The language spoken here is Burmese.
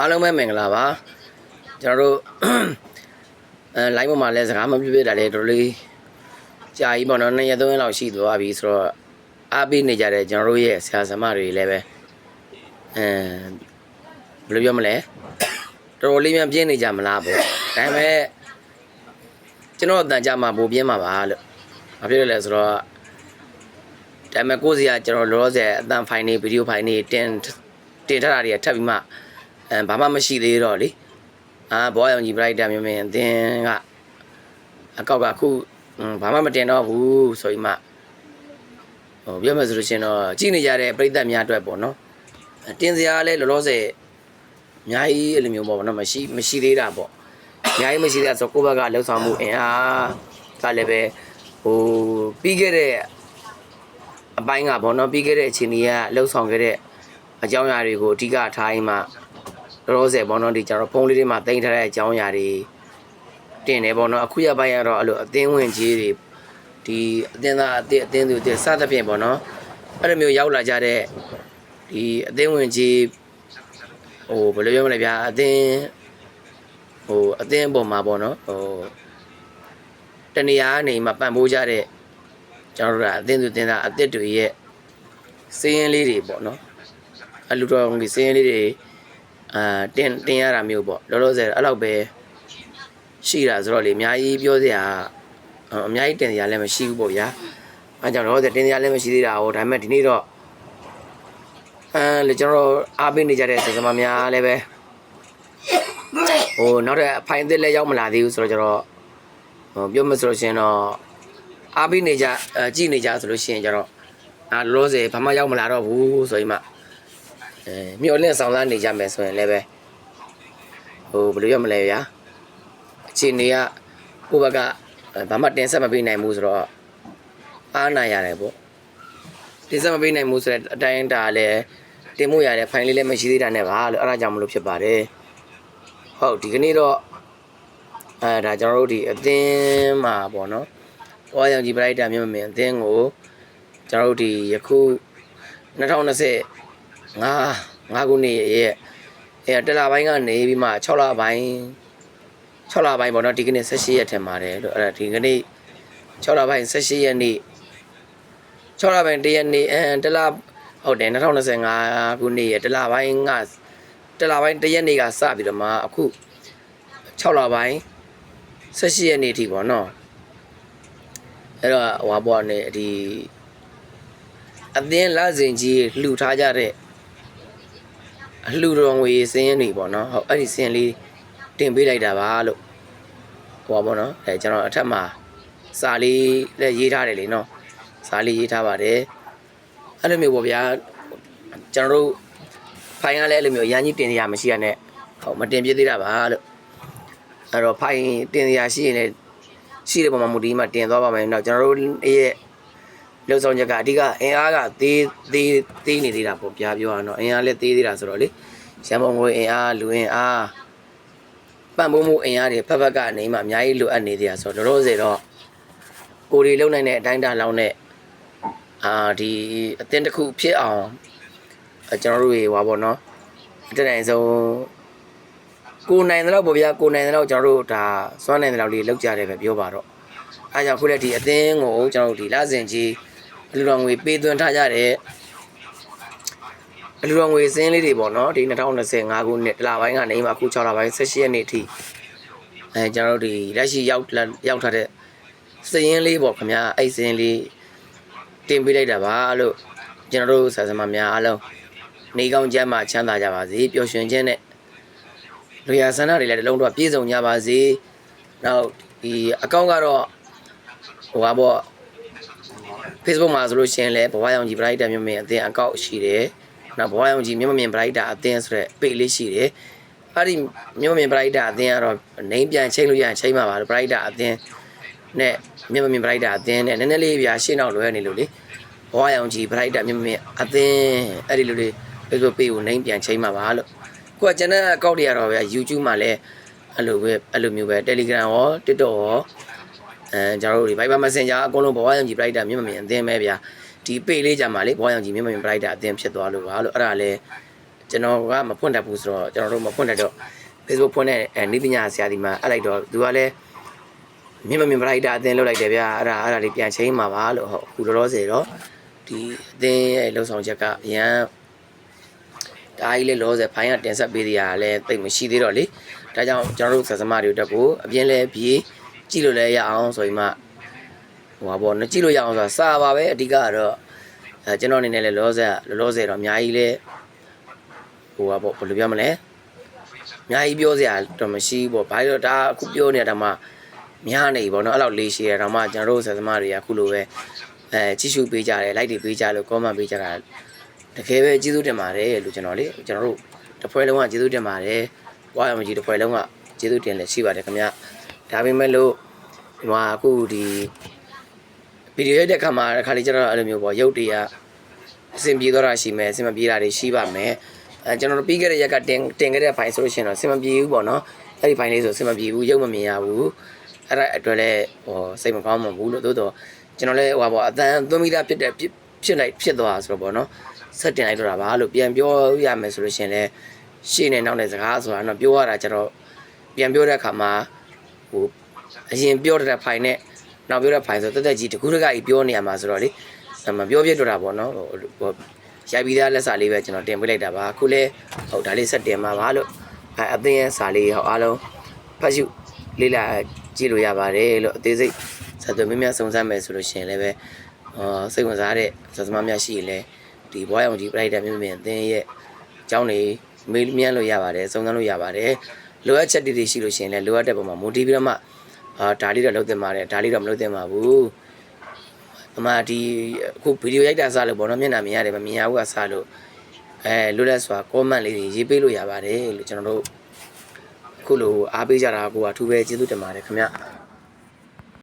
အားလုံးပဲမင်္ဂလာပါကျွန်တော်တို့အဲ live ပေါ်မှာလည်းစကားမပြပြတာလည်းတော်တော်လေးကြာကြီးပေါ့နော်နှစ်ရက်သုံးရက်လောက်ရှိသွားပြီဆိုတော့အားပေးနေကြတဲ့ကျွန်တော်တို့ရဲ့ဆရာဆရာမတွေလည်းပဲအဲဘယ်လိုပြောမလဲတော်တော်လေးများပြင်းနေကြမလားပေါ့ဒါပေမဲ့ကျွန်တော်အတန်ကြမှာပိုပြင်းမှာပါလို့ဘာဖြစ်လို့လဲဆိုတော့ဒါပေမဲ့ကိုယ်စီကကျွန်တော်လောလောဆယ်အတန်ဖိုင်နေဗီဒီယိုဖိုင်နေတင်တင်ထားတာတွေကထပ်ပြီးမှ အဲဘာမှမရှိသေးတော့လေအာဘောရောင်ကြီး bright မျိုးမင်းအတင်းကအကောက်ကအခုဟွန်းဘာမှမတင်တော့ဘူးဆိုပြီးမှဟိုပြောမှဆိုလို့ရှိရင်တော့ကြည့်နေကြတဲ့ပရိသတ်များအတွက်ပေါ့နော်အဲတင်စရာလည်းလောလောဆယ်အများကြီးအဲ့လိုမျိုးပေါ့နော်မရှိမရှိသေးတာပေါ့အများကြီးမရှိသေးတာဆိုကိုယ့်ဘက်ကလှုပ်ဆောင်မှုအင်အားကလည်းပဲဟိုပြီးခဲ့တဲ့အပိုင်းကပေါ့နော်ပြီးခဲ့တဲ့အချိန်ကြီးကလှုပ်ဆောင်ခဲ့တဲ့အကြောင်းအရာတွေကိုအဓိကထားရင်မှ လောလောဆယ်ပေါ့နော်ဒီကျွန်တော်ဖုန်းလေးတွေမှာတင်ထားတဲ့အကြောင်းအရာတွေတင်တယ်ပေါ့နော်အခုရပိုင်းကတော့အဲ့လိုအသင်းဝင်ကြီးတွေဒီအသင်းသားအသင်းအသင်းသူတွေစသဖြင့်ပေါ့နော်အဲ့လိုမျိုးရောက်လာကြတဲ့ဒီအသင်းဝင်ကြီးဟိုဘယ်လိုပြောမလဲဗျာအသင်းဟိုအသင်းပုံမှာပေါ့နော်ဟိုတနေရာကနေမှပံ့ပိုးကြတဲ့ကျွန်တော်တို့ကအသင်းသူတင်သားအသစ်တွေရဲ့စည်ရင်လေးတွေပေါ့နော်အလူတော်ကြီးစင်းလေးတွေ အာတင်တင်ရတာမျိုးပေါ့လောလောဆယ်အဲ့လောက်ပဲရှိတာဆိုတော့လေအများကြီးပြောစရာအအများကြီးတင်စရာလည်းမရှိဘူးပေါ့ဗျာအဲကြောင့်လောလောဆယ်တင်စရာလည်းမရှိသေးတာဟောဒါပေမဲ့ဒီနေ့တော့အဲလေကျွန်တော်အားပေးနေကြတဲ့စကားမများလည်းပဲဟိုနောက်တဲ့အဖိုင်အသစ်လည်းရောက်မလာသေးဘူးဆိုတော့ကျွန်တော်ဟိုပြောမဆိုလို့ရှိရင်တော့အားပေးနေကြအဲကြည့်နေကြဆိုလို့ရှိရင်ကျွန်တော်အာလောလောဆယ်ဘာမှရောက်မလာတော့ဘူးဆိုရင်မှ အဲမျောလင့်ဆောင်စားနေကြမယ်ဆိုရင်လည်းပဲဟိုဘယ်လိုရမလဲဗျာအခြေအနေကကိုယ့်ဘက်ကအဲဘာမှတင်ဆက်မပေးနိုင်ဘူးဆိုတော့အားနာရတယ်ပေါ့တင်ဆက်မပေးနိုင်ဘူးဆိုတဲ့အတိုင်းအတာလည်းတင်မှုရတဲ့ဖိုင်လေးလည်းမရှိသေးတာနဲ့ပါလို့အဲ့ဒါကြောင့်မလို့ဖြစ်ပါတယ်ဟုတ်ဒီကနေ့တော့အဲဒါကျွန်တော်တို့ဒီအသင်းမှာပေါ့နော်။ဘောရောင်ကြီးပရိုက်တာမြို့မင်းအသင်းကိုကျွန်တော်တို့ဒီယခု2020 ငါငါခုနှစ်ရဲ့အဲတလပိုင်းကနေပြီးမှ6လပိုင်း6လပိုင်းပေါ့နော်ဒီကနေ့18ရက်ထင်ပါတယ်လို့အဲ့ဒါဒီကနေ့6လပိုင်း18ရက်နေ့6လပိုင်း1ရက်နေ့အဲတလဟုတ်တယ်2025ခုနှစ်ရဲ့တလပိုင်းကတလပိုင်း1ရက်နေ့ကစပြီးတော့မှအခု6လပိုင်း18ရက်နေ့ထိပေါ့နော်အဲ့တော့ဟွာပေါ့နေဒီအသင်းလစဉ်ကြီးလှူထားကြတဲ့ အလှူတော်ငွေစင်းရင်တွေပေါ့နော်ဟုတ်အဲ့ဒီစင်းလေးတင်ပေးလိုက်တာပါလို့ဟောပေါ့နော်အဲကျွန်တော်အထက်မှာစာလေးလည်းရေးထားတယ်လေနော်စာလေးရေးထားပါတယ်အဲ့လိုမျိုးပေါ့ဗျာကျွန်တော်တို့ဖိုင်ကလည်းအဲ့လိုမျိုးရန်ကြီးတင်ရမရှိရနဲ့ဟုတ်မတင်ပြသေးတာပါလို့အဲ့တော့ဖိုင်တင်ရရှိရင်လည်းရှိတဲ့ပုံမှာမူဒီမှာတင်သွားပါမယ်နောက်ကျွန်တော်တို့ရဲ့ လုံဆောင်ချက်ကအဓိကအင်အားကသေးသေးသေးနေသေးတာပေါ့ဗျာပြောရအောင်အင်အားလည်းသေးသေးတာဆိုတော့လေရန်ပုံငွေအင်အားလူအင်အားပံ့ပိုးမှုအင်အားတွေဖက်ဖက်ကနေမှအများကြီးလိုအပ်နေသေးတာဆိုတော့လောလောဆယ်တော့ကိုရီလုံနိုင်တဲ့အတိုင်းအတာလောင်းနဲ့အာဒီအသင်းတစ်ခုဖြစ်အောင်အဲကျွန်တော်တို့ရေဟွာပေါ့နော်အတက်တိုင်းဆုံးကိုနိုင်တဲ့တော့ပေါ့ဗျာကိုနိုင်တဲ့တော့ကျွန်တော်တို့ဒါစွမ်းနိုင်တဲ့လောက်လေးလောက်ကြတယ်ပဲပြောပါတော့အဲကြောင့်ခုလည်းဒီအသင်းကိုကျွန်တော်တို့ဒီလစဉ်ကြီး အလူတော်ငွေပေးသွင်းထားကြတဲ့အလူတော်ငွေစင်းလေးတွေပေါ့နော်ဒီ2025ခုနှစ်တလပိုင်းကနေမှအခု6လပိုင်း18ရက်နေ့ထိအဲကျွန်တော်တို့ဒီလက်ရှိရောက်ရောက်ထားတဲ့စည်ရင်းလေးပေါ့ခင်ဗျာအဲ့စည်ရင်းလေးတင်ပေးလိုက်တာပါလို့ကျွန်တော်တို့ဆရာဆရာမများအားလုံးနေကောင်းကြမ်းမှချမ်းသာကြပါစေပျော်ရွှင်ခြင်းနဲ့လူရဆန္ဒတွေလည်းတစ်လုံးတော့ပြည့်စုံကြပါစေနောက်ဒီအကောင့်ကတော့ဟိုပါပေါ့ Facebook မှာဆိုလို့ရှိရင်လည်းဘဝရောင်ကြီး brighter မြို့မြင်အသင်းအကောင့်ရှိတယ်။နောက်ဘဝရောင်ကြီးမြို့မြင် brighter အသင်းဆိုတဲ့ page လေးရှိတယ်။အဲ့ဒီမြို့မြင် brighter အသင်းကတော့နေပြန်ချိန်လို့ရရင်ချိန်မှာပါလို့ brighter အသင်းနဲ့မြို့မြင် brighter အသင်းနဲ့နည်းနည်းလေးပြရှင်းတော့လွယ်နေလို့လေဘဝရောင်ကြီး brighter မြို့မြင်အသင်းအဲ့ဒီလိုလေး Facebook page ကိုနေပြန်ချိန်မှာပါလို့ကိုကကျွန်တော်အကောင့်တွေကတော့ဗျာ YouTube မှာလည်းအဲ့လိုပဲအဲ့လိုမျိုးပဲ Telegram ရော TikTok ရော အဲကျွန်တော်တို့ဒီ Viber Messenger အကုန်လုံးဘဝရောင်ကြီး brighter မြင်မမြင်အသင်းပဲဗျာဒီ page လေးကြမှာလေဘဝရောင်ကြီးမြင်မမြင် brighter အသင်းဖြစ်သွားလို့ပါလို့အဲ့ဒါလဲကျွန်တော်ကမဖွင့်တတ်ဘူးဆိုတော့ကျွန်တော်တို့မဖွင့်တတ်တော့ Facebook ဖွင့်တဲ့အဲနိပညာဆရာဒီမှာအဲ့လိုက်တော့သူကလည်းမြင့်မမြင့်ပရိုက်တာအသင်းလုပ်လိုက်တယ်ဗျာအဲ့ဒါအဲ့ဒါလေးပြန်ချိန်မှာပါလို့ဟုတ်အခုလောလောဆယ်တော့ဒီအသင်းရဲ့လှုပ်ဆောင်ချက်ကအရန်ဒါကြီးလေလောလောဆယ်ဖိုင်းကတင်ဆက်ပေးသေးရတာလည်းတိတ်မရှိသေးတော့လေဒါကြောင့်ကျွန်တော်တို့ဆက်စမတွေတက်ကိုအပြင်းလဲပြေး ကြည့်လို့လည်းရအောင်ဆိုရင်မှဟိုပါပေါ့နော်ကြည့်လို့ရအောင်ဆိုတာစာပါပဲအဓိကကတော့အဲကျွန်တော်အနေနဲ့လည်းလောလောဆယ်လောလောဆယ်တော့အများကြီးလဲဟိုပါပေါ့ဘယ်လိုပြောမလဲအများကြီးပြောစရာတော့မရှိဘူးပေါ့ဘာလို့ဒါအခုပြောနေတာမှများနေပြီပေါ့နော်အဲ့လောက်လေးရှိရတော့မှကျွန်တော်တို့ဆက်သမားတွေကအခုလိုပဲအဲကြည့်ရှုပေးကြတယ် like တွေပေးကြလို့ comment ပေးကြတာတကယ်ပဲကျေးဇူးတင်ပါတယ်လို့ကျွန်တော်လေကျွန်တော်တို့တစ်ဖွဲလုံးကကျေးဇူးတင်ပါတယ်ဝါရမကြီးတစ်ဖွဲလုံးကကျေးဇူးတင်လည်းရှိပါတယ်ခင်ဗျ ဒါပေမဲ့လို့ဒီမှာအခုဒီဗီဒီယိုရိုက်တဲ့ခါမှာတစ်ခါလေးကျတော့အဲ့လိုမျိုးပေါ့ရုပ်တွေကအဆင်ပြေတော့တာရှိမယ်အဆင်မပြေတာတွေရှိပါမယ်အဲကျွန်တော်တို့ပြီးခဲ့တဲ့ရက်ကတင်တင်ခဲ့တဲ့ဖိုင်ဆိုလို့ရှိရင်တော့အဆင်မပြေဘူးပေါ့နော်အဲ့ဒီဖိုင်လေးဆိုအဆင်မပြေဘူးရုပ်မမြင်ရဘူးအဲ့ဒါအတွက်လည်းဟောစိတ်မကောင်းမှဘူးလို့သို့တော့ကျွန်တော်လည်းဟိုပါပေါ့အတန်သွင်းမိတာဖြစ်တဲ့ဖြစ်ဖြစ်လိုက်ဖြစ်သွားဆိုတော့ပေါ့နော်ဆက်တင်လိုက်တော့တာပါလို့ပြန်ပြောရမယ်ဆိုလို့ရှိရင်လည်းရှေ့နဲ့နောက်နဲ့စကားဆိုတာတော့ပြောရတာကျတော့ပြန်ပြောတဲ့အခါမှာ ဟိုအရင်ပြောတဲ့ဖိုင်နဲ့နောက်ပြောတဲ့ဖိုင်ဆိုတက်တက်ကြီးတကူးတကကြီးပြောနေရမှာဆိုတော့လေမပြောပြတော့တာပေါ့နော်ဟိုဟိုရိုက်ပြီးသားလက်စာလေးပဲကျွန်တော်တင်ပေးလိုက်တာပါအခုလဲဟုတ်ဒါလေးဆက်တင်မှာပါလို့အဲအသင်းရဲ့စာလေးဟောအားလုံးဖတ်ရှုလေးလာကြည့်လို့ရပါတယ်လို့အသေးစိတ်ဆက်သွယ်မြများစုံစမ်းမယ်ဆိုလို့ရှိရင်လည်းပဲအော်စိတ်ဝင်စားတဲ့ဆက်သမားများရှိရင်လည်းဒီဘွားရောင်ကြီးပရိုက်တာမြင်မြင်အသင်းရဲ့အကြောင်းတွေမေးမြန်းလို့ရပါတယ်စုံစမ်းလို့ရပါတယ် လိုအပ်ချက်တွေတွေရှိလို့ရှိရင်လည်းလိုအပ်တဲ့ပုံမှာမိုတီပြီးတော့မှအာဒါလေးတော့လုပ်သင့်ပါတယ်ဒါလေးတော့မလုပ်သင့်ပါဘူးအမဒီအခုဗီဒီယိုရိုက်တာစလို့ဘောနော်မျက်နှာမြင်ရတယ်မမြင်ရဘူးကစလို့အဲလွတ်လပ်စွာ comment လေးတွေရေးပေးလို့ရပါတယ်လို့ကျွန်တော်တို့အခုလိုအားပေးကြတာကိုကအထူးပဲကျေးဇူးတင်ပါတယ်ခင်ဗျ